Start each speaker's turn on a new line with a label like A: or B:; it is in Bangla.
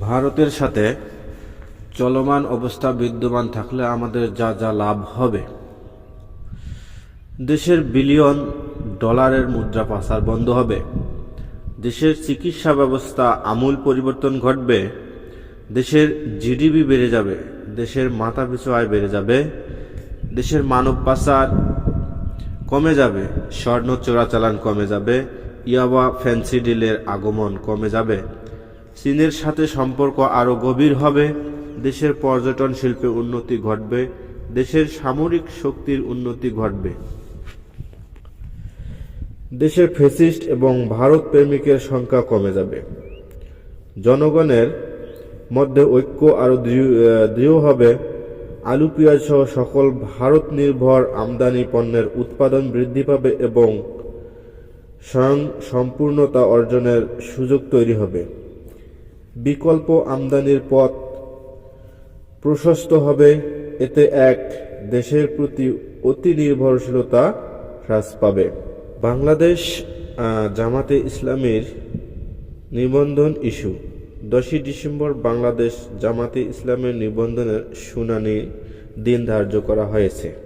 A: ভারতের সাথে চলমান অবস্থা বিদ্যমান থাকলে আমাদের যা যা লাভ হবে। দেশের বিলিয়ন ডলারের মুদ্রা পাচার বন্ধ হবে। দেশের চিকিৎসা ব্যবস্থা আমূল পরিবর্তন ঘটবে। দেশের জিডিপি বেড়ে যাবে। দেশের মাথাপিছু আয় বেড়ে যাবে। দেশের মানব পাচার কমে যাবে। স্বর্ণ চোরাচালান কমে যাবে। ইয়াবা ফ্যান্সি ডিলের আগমন কমে যাবে। চীনের সাথে সম্পর্ক আরও গভীর হবে, দেশের পর্যটন শিল্পে উন্নতি ঘটবে, দেশের সামরিক শক্তির উন্নতি ঘটবে। দেশের ফেসিস্ট এবং ভারত প্রেমিকের সংখ্যা কমে যাবে। জনগণের মধ্যে ঐক্য আরও দৃঢ় হবে। আলু, পেঁয়াজ সহ সকল ভারত নির্ভর আমদানি পণ্যের উৎপাদন বৃদ্ধি পাবে এবং স্বয়ং সম্পূর্ণতা অর্জনের সুযোগ তৈরি হবে। বিকল্প আমদানির পথ প্রশস্ত হবে। এতে এক, দেশের প্রতি অতি নির্ভরশীলতা হ্রাস পাবে। বাংলাদেশ জামাতে ইসলামের নিবন্ধন ইস্যু। দশই ডিসেম্বর বাংলাদেশ জামাতে ইসলামের নিবন্ধনের শুনানি দিন ধার্য করা হয়েছে।